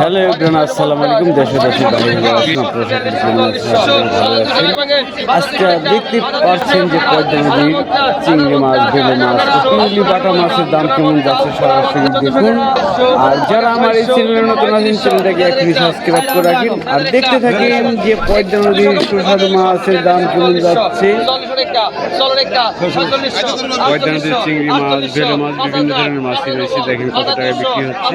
Hello everyone, আসসালামু আলাইকুম, দেশে দেশে আজকে দেখতে পাচ্ছেন যে পদ্মা চিংড়ি মাছ বেলে মাছ কুইলি বাটা মাছের দাম কেমন যাচ্ছে সরাসরি দেখুন। আর যারা আমার এই চ্যানেলের নতুন আছেন, চ্যানেলটাকে এখনই সাবস্ক্রাইব করে রাখেন। আর দেখতে থাকেন যে পদ্মা নদীর সুস্বাদু মাছের দাম কেমন যাচ্ছে। পদ্মা নদীর চিংড়ি মাছ বেলে মাছ, বিভিন্ন ধরনের মাছই রয়েছে। দেখেন কত টাকায় বিক্রি হচ্ছে।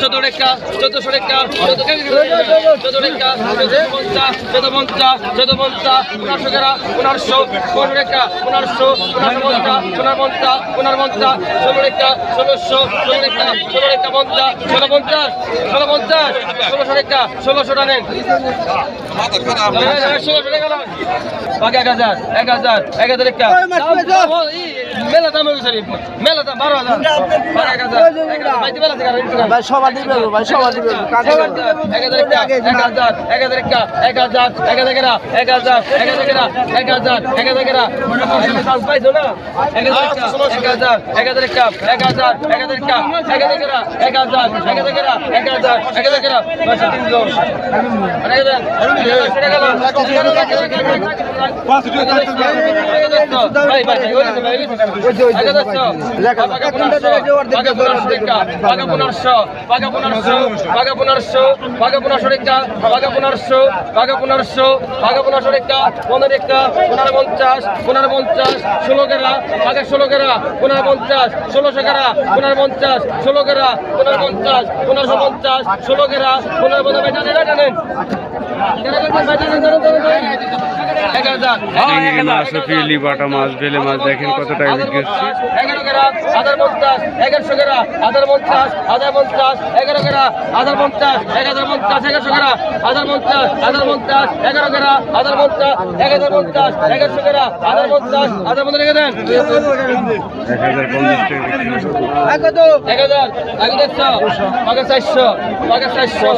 চোদ্দ টাকা চোদ্দশো টাকা চোদ্দ চোদ্দ টাকা চোদ্দ পঞ্চাশ চোদ্দ পঞ্চাশ পনেরোশো টাকা পনেরোশো পনেরো টাকা পনেরোশো পনেরো পঞ্চাশ পনেরো পঞ্চাশ পনেরো পঞ্চাশ ষোলো টাকা ষোলোশো, ষোলো টাকা ষোলো টাকা পঞ্চাশ ষোলো পঞ্চাশ ষোলো পঞ্চাশ ষোলোশো টাকা ষোলোশো টাকা ষোলোশো টাকা এক হাজার এক হাজার এক হাজার একটা মেলা দাম হয়ে মেলা দাম বারো হাজার এক হাজার এক হাজার ভাই সবার দিবে ভাই সবার দিবে এক হাজার এক হাজার এক হাজার এক হাজার এক হাজার এক হাজার এক হাজার এক হাজার এক হাজার কেনা পাইছো না এক হাজার এক হাজার এক হাজার এক হাজার এক হাজার এক হাজার এক হাজার এক হাজার এক হাজার এক হাজার তিনশো এক হাজার গেল ভাই ভাই পঞ্চাশ পনেরো পঞ্চাশ ষোলো গেরা পাকা ষোলো গেরা পনেরো পঞ্চাশ ষোলোশো গেরা পনেরো পঞ্চাশ ষোলো গেরা পনেরো পঞ্চাশ পনেরোশো পঞ্চাশ ষোলো গেরা পনেরো বেটানেন এক হাজার চিংড়ি মাছ পিলি বাটা মাছ বেলে মাছ দেখেন কত টাকা বিক্রি হচ্ছে এগারো পঞ্চাশ এগারোশো গেরা হাজার পঞ্চাশ হাজার পঞ্চাশ এগারো গেরা হাজার পঞ্চাশ হাজার পঞ্চাশ এগারোশো গেরা হাজার পঞ্চাশ হাজার পঞ্চাশ এগারো গেরা হাজার পঞ্চাশ হাজার পঞ্চাশ এগারোশো গেরা হাজার পঞ্চাশ দেন এক হাজার পঞ্চাশ টাকা চারশো পাকে চারশো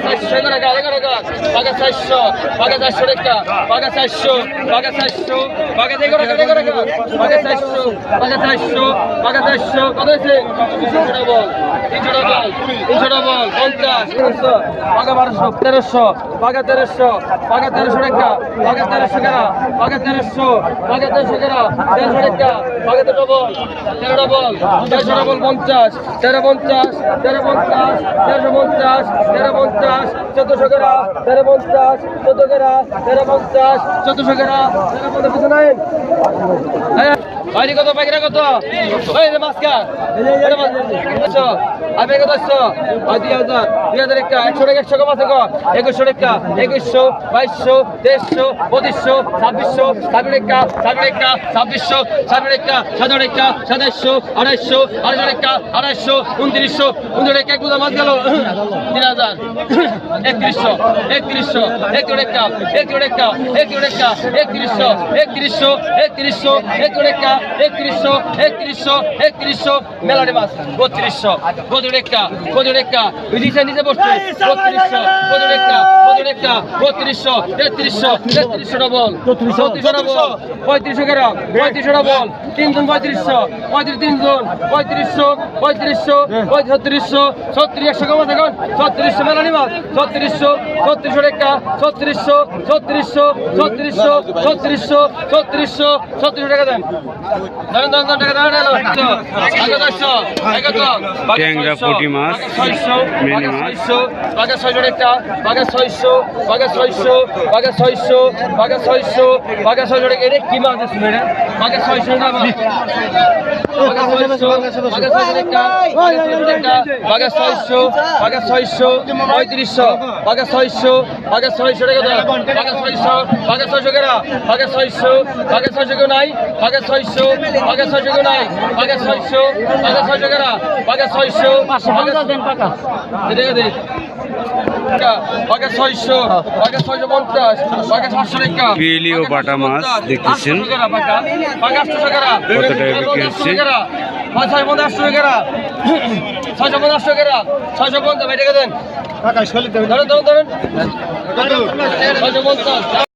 চারশো এগারো এগারো এগারো এগারো পাকে চারশো পাকে চারশো রেখা পাকে চারশো পাকে চারশো পাকে এগারো এগারো এগারো এগারো পাকে চারশো পাকে চারশো পাকে চারশো। কত হয়েছে? তিনশো ডবল তিনশো ডবল তিনশো ডবল পঞ্চাশ। তিনশো পাকে বারোশো, তেরোশো পাকে তেরোশো পাকে তেরোশো রেখা পাকে তেরোশো কেনা পাকে তেরোশো পাকে তেরোশো কেনা তেরোশো রেখা পাকে তো ডবল তেরো ডবল তেরোশো ডবল পঞ্চাশ, তেরো পঞ্চাশ তেরো পঞ্চাশ, তেরোশো পঞ্চাশ, তেরো পঞ্চাশ, চোদ্দশো গেরা তেরো পঞ্চাশ, চোদ্দ গেরা তেরো পঞ্চাশ চোদ্দশো বাইরে কত পাইকারি কত? ওই যে মাস্কা আমি কত আসছো? দুই হাজার দুই হাজার একটা। একশো টাকা, একশো কম আছে একুশশো টাকা, একুশশো, বাইশশো, তেইশশো, পঁচিশশো, ছাব্বিশশো ছাব্বিশ টাকা ছাব্বিশ টাকা, ছাব্বিশশো ছাব্বিশ টাকা, সাতাশ টাকা, সাতাইশশো আড়াইশো আড়াইশো টাকা আড়াইশো উনত্রিশশো উনত্রিশ টাকা এক মাছ গেল। তিন হাজার, একত্রিশশো একত্রিশশো একটু টাকা একটু টাকা একটু টাকা, একত্রিশশো একত্রিশশো একত্রিশশো একটু টাকা একত্রিশশো একত্রিশশো একত্রিশশো মেলাডি মাছ বত্রিশশো বদু টাকা বদু টাকা নিচে নিচে বসছে বত্রিশশো বদু টাকা বদু টাকা বত্রিশশো তেত্রিশশো তেত্রিশশো ডবল চৌত্রিশশো ডবল পঁয়ত্রিশশো গ্রাম পঁয়ত্রিশশো ডবল তিনজন পঁয়ত্রিশশো পঁয়ত্রিশ তিনজন পঁয়ত্রিশশো পঁয়ত্রিশশো ছত্রিশশো ছত্রিশ একশো কম এখন? ছত্রিশশো মেলানি মাছ ছত্রিশশো ছত্রিশশো টাকা ছত্রিশশো ছত্রিশশো ছত্রিশশো ছত্রিশশো ছত্রিশশো ছত্রিশশো টাকা দেন। ট্যাংরা, পুঁটি মাছ, মিনি মাছ। বাঘে ছয়শো টাকা বাঘে ছয়শো বাঘে ছয়শো বাঘে ছয়শো বাঘে ছয়শো বাঘে ছয়শো এটা কি মাছ আছে বাঘে ছয়শো টাকা বাঘা ছয়শো বাঘা ছয়শো পঁয়ত্রিশশো বাঘা ছয়শো বাঘা ছয়শো টাকা দাও বাঘা ছয়শো বাঘা ছয়শো কেনা বাঘা ছয়শো বাঘা ছয়শো কেউ নাই বাঘা ছয়শো বাঘা ছয়শো কেউ নাই বাঘা ছয়শো বাঘা ছয়শো কেনা বাঘা ছয়শো দেন বাঘা ছয়শো বাঘা ছয়শো পঞ্চাশ বাঘা সাতশো টাকা বেলি ও বাটা মাছ দেখতেছেন বাঘা আটশো টাকা কত টাকা বিক্রি হচ্ছে? ছয়শো পঞ্চাশ টাকা ছয়শো পঞ্চাশ টাকা ছয়শো পঞ্চাশ ভাই টাকা দেন। ধরেন ধরেন ধরেন। ছয়শো পঞ্চাশ